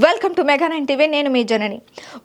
Welcome to Mega nine TV నేను మీ Janani.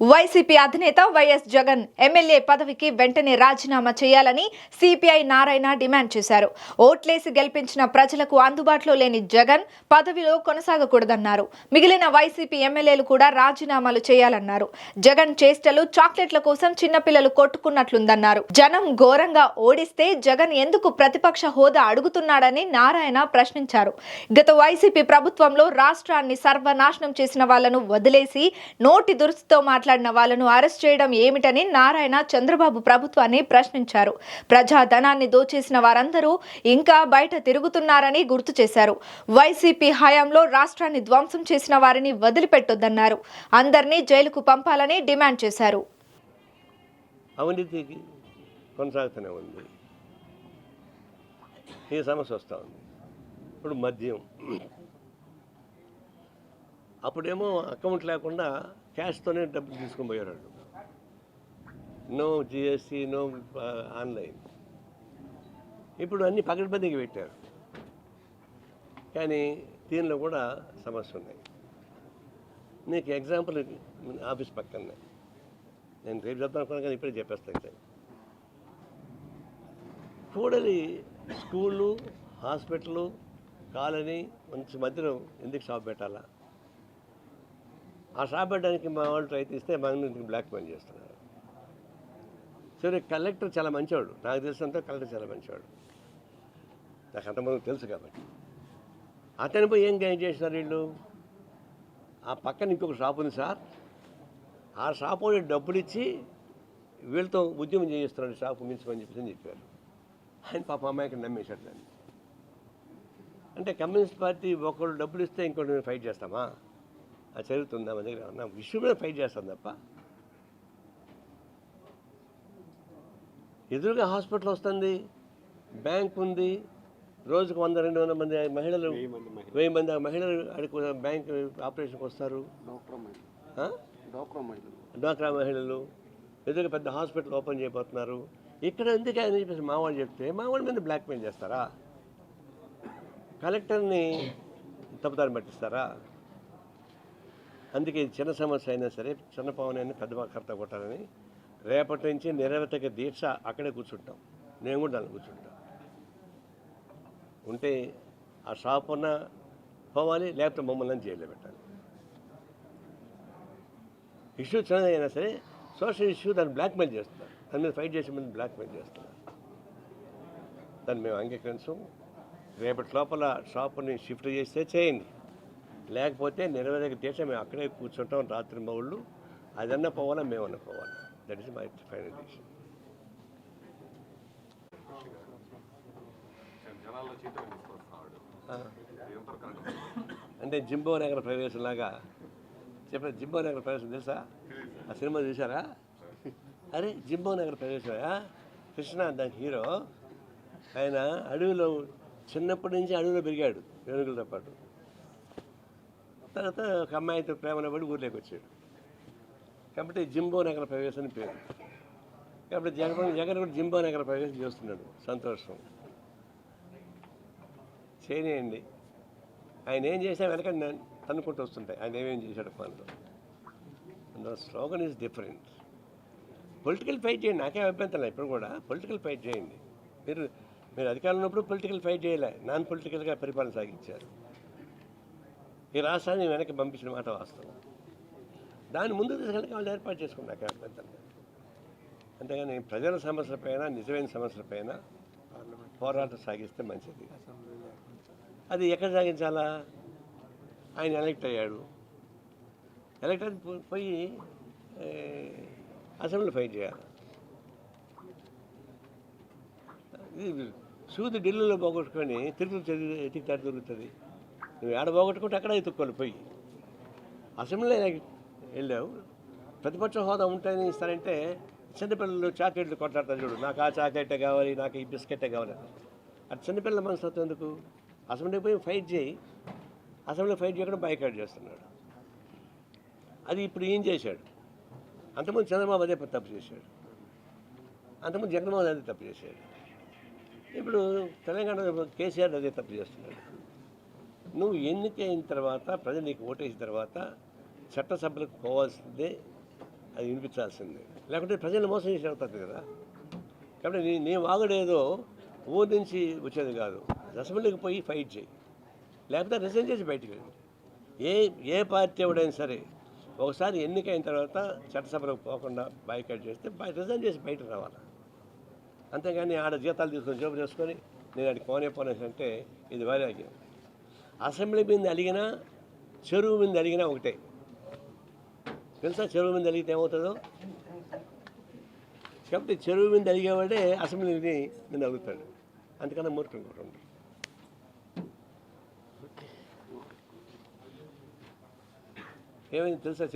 YCP అధినేత వైఎస్ జగన్ ఎమ్మెల్యే పదవికి వెంటనే రాజీనామా చేయాలని సిపిఐ నారాయణ డిమాండ్ చేశారు. ఓట్లేసి గెలిపించిన ప్రజలకు అందుబాటులో లేని జగన్ పదవిలో కొనసాగకూడదన్నారు. మిగిలిన వైసీపీ ఎమ్మెల్యేలు కూడా రాజీనామాలు చేయాలన్నారు. జగన్ చేష్టలు చాక్లెట్ల కోసం చిన్నపిల్లలు కొట్టుకున్నట్లుందన్నారు. జనం ఘోరంగా ఓడిస్తే జగన్ ఎందుకు ప్రతిపక్ష హోదా అడుగుతున్నాడని నారాయణ ప్రశ్నించారు. గత వైసీపీ ప్రభుత్వంలో రాష్ట్రాన్ని సర్వనాశనం చేసిన వాళ్ళను వదిలేసి నోటి దురుసుతో మాట్లాడిన వాళ్ళను అరెస్ట్ చేయడం ఏమిటని నారాయణ చంద్రబాబు ప్రభుత్వాన్ని ప్రశ్నించారు. ప్రజాధనాన్ని దోచేసిన వారందరూ ఇంకా బయట తిరుగుతున్నారని గుర్తు చేశారు. వైసీపీ హయాంలో రాష్ట్రాన్ని ధ్వంసం చేసిన వారిని వదిలిపెట్టొద్దన్నారు. అందరినీ జైలుకు పంపాలని డిమాండ్ చేశారు. కొనసాగుతూనే ఉంది. ఈ సమస్య వస్తూ ఉంది. ఇప్పుడు మద్యం. అప్పుడేమో అకౌంట్ లేకుండా క్యాష్తోనే డబ్బులు తీసుకొని పోయారు నో జిఎస్టీ నో ఆన్లైన్. ఇప్పుడు అన్ని పకడ్బందీకి పెట్టారు. కానీ దీనిలో కూడా సమస్య ఉన్నాయి. నీకు ఎగ్జాంపుల్ ఆఫీస్ పక్కనే. నేను రేపు చెప్తాను అనుకున్నాను కానీ ఇప్పుడే చెప్పేస్తాను కూడలి స్కూళ్ళు హాస్పిటల్ కాలనీ మంచి మధ్యలో ఎందుకు షాప్ పెట్టాలా? ఆ షాప్ పెట్టడానికి మా వాళ్ళు ప్రయత్నిస్తే మా ఇంటికి బ్లాక్ మెయిల్ చేస్తున్నారు. సరే కలెక్టర్ చాలా మంచివాడు నాకు తెలిసినంత కలెక్టర్ చాలా మంచివాడు నాకు అంతమంది తెలుసు కాబట్టి. అతని పోయి ఏం గైన్ చేసినారు వీళ్ళు? ఆ పక్కన ఇంకొక షాప్ ఉంది సార్. ఆ షాప్ వాడు డబ్బులు ఇచ్చి వీళ్ళతో ఉద్యమం చేయిస్తున్నాడు షాపు మించుకొని చెప్పేసి అని చెప్పారు. ఆయన పాప అమ్మాయికి నమ్మేశాడు దాన్ని. అంటే కమ్యూనిస్ట్ పార్టీ ఒకళ్ళు డబ్బులు ఇస్తే ఇంకోటి మేము ఫైట్ చేస్తామా? అది జరుగుతుందా మన దగ్గర. నా విషయం మీద ఫైట్ చేస్తాం తప్ప. ఎదురుగా హాస్పిటల్ వస్తుంది బ్యాంక్ ఉంది రోజుకు వంద రెండు వందల మంది మహిళలు వెయ్యి మంది ఆ మహిళలు అడిగి బ్యాంక్ ఆపరేషన్కి వస్తారు. డ్వాక్రా మహిళలు. ఎదురుగా పెద్ద హాస్పిటల్ ఓపెన్ చేయబోతున్నారు. ఇక్కడ ఎందుకు అని చెప్పేసి మా వాళ్ళు చెప్తే మా వాళ్ళ మీద బ్లాక్మెయిల్ చేస్తారా? కలెక్టర్ని తప్పుదారి పట్టిస్తారా? అందుకే ఇది చిన్న సమస్య అయినా సరే చిన్న పవన్ అయినా పెద్ద కర్త కొట్టాలని రేపటి నుంచి నిరవధిక దీక్ష అక్కడే కూర్చుంటాం. నేను కూడా దాన్ని కూర్చుంటాం. ఉంటే ఆ షాప్ ఉన్న పోవాలి లేకపోతే మమ్మల్ని జైల్లో పెట్టాలి. ఇష్యూ చిన్నదైనా సరే సోషల్ ఇష్యూ దాన్ని బ్లాక్మెయిల్ చేస్తున్నారు. దాని మీద ఫైట్ చేసే ముందు బ్లాక్మెయిల్ చేస్తున్నారు. దాన్ని మేము అంగీకరించాం. రేపటి లోపల షాపుని షిఫ్ట్ చేస్తే చేయండి. లేకపోతే నిరవధిక దీక్ష మేము అక్కడే కూర్చుంటాం రాత్రి మౌళ్ళు. అదన్నా పోవాలా మేమన్నా పోవాలా. That is my final decision అంటే జింబో నగర ప్రవేశంలాగా చెప్పిన జింబో నగర ప్రవేశం తెలుసా? ఆ సినిమా చూసారా అరే జింబో నగర ప్రవేశమా? కృష్ణ దానికి హీరో. ఆయన అడవిలో చిన్నప్పటి నుంచి అడవిలో పెరిగాడు ఏనుగులతో పాటు. తర్వాత ఒక అమ్మాయితో ప్రేమలో పడి ఊర్లోకి వచ్చాడు కాబట్టి జింబో నగర ప్రవేశం అని పేరు. కాబట్టి జగన్ జగన్ కూడా జింబో నగర ప్రవేశం చేస్తున్నాడు. సంతోషం. చేయనియండి ఆయన ఏం చేసినా వెనక నన్ను తన్నుకుంటూ వస్తుంటాయి. ఆయన ఏమేం చేశాడు పనులు. అందులో slogan is different political fight చేయండి. నాకే అభ్యంతరం ఇప్పుడు కూడా పొలిటికల్ ఫైట్ చేయండి. మీరు మీరు అధికారంలో ఉన్నప్పుడు పొలిటికల్ ఫైట్ చేయలే. నాన్ పొలిటికల్గా పరిపాలన సాగించారు. ఈ రాష్ట్రాన్ని వెనక్కి పంపించిన మాట వాస్తవం. దాని ముందు తీసుకెళ్ళి వాళ్ళు ఏర్పాటు చేసుకున్నారు నాకే అంతేగాని ప్రజల సమస్యలపైన నిజమైన సమస్యలపైన పోరాటం సాగిస్తే మంచిది. అది ఎక్కడ సాగించాలా? ఆయన ఎలక్ట్ అయ్యాడు. ఎలక్ట్ అయితే పోయి అసెంబ్లీ ఫైట్ చేయాలి? ఇది సూది ఢిల్లీలో పోగొట్టుకొని తిరుపతి చదివి ఎతికితాడు దొరుకుతుంది. నువ్వు ఏడ పోగొట్టుకుంటే అక్కడ ఎత్తుక్కోవాలి పోయి. అసెంబ్లీ వెళ్ళావు. ప్రతిపక్ష హోదా ఉంటాయని ఇస్తారంటే చిన్నపిల్లలు చాక్లెట్లు కొట్లాడతారు చూడు. నాకు ఆ చాక్లెటే కావాలి నాకు ఈ బిస్కెటే కావాలి అది చిన్నపిల్లల మనస్తత్వం ఎందుకు? అసెంబ్లీకి పోయి ఫైట్ చేయి. అసెంబ్లీ ఫైట్ చేయకుండా బైకాట్ చేస్తున్నాడు. అది ఇప్పుడు ఏం చేశాడు? అంతకుముందు చంద్రబాబు అదే తప్పు చేశాడు. అంతకుముందు జగన్మోహన్ అదే తప్పు చేశాడు. ఇప్పుడు తెలంగాణ కేసీఆర్ అదే తప్పు చేస్తున్నాడు. నువ్వు ఎన్నికైన తర్వాత ప్రజలు నీకు ఓటేసిన తర్వాత చట్టసభలకు పోవాల్సిందే అది వినిపించాల్సిందే. లేకుంటే ప్రజలు మోసం చేసి అవుతుంది కదా. కాబట్టి నీ నీ వాగుడేదో ఊరి నుంచి వచ్చేది కాదు. అసెంబ్లీకి పోయి ఫైట్ చేయి. లేకపోతే రిజైన్ చేసి బయటికి వెళ్ళి. ఏ ఏ పార్టీ ఎవడైనా సరే ఒకసారి ఎన్నికైన తర్వాత చట్టసభలకు పోకుండా బైకట్ చేస్తే రిజైన్ చేసి బయటకు రావాలి. అంతేగాని ఆడ జీతాలు తీసుకొని జాబ్ చేసుకొని నేను అడిగి పోనే పోనేసి అంటే ఇది వైరాగ్యం. అసెంబ్లీ మీద అడిగినా చెరువు మీద అడిగినా ఒకటే. తెలుసా చెరువు మీద అడిగితే ఏమవుతుందో? కాబట్టి చెరువు మీద అడిగేవాడే అసెంబ్లీ నేను అడుగుతాడు అందుకన్నా మూర్ఖం కూడా ఉండదు ఏమైంది తెలుసా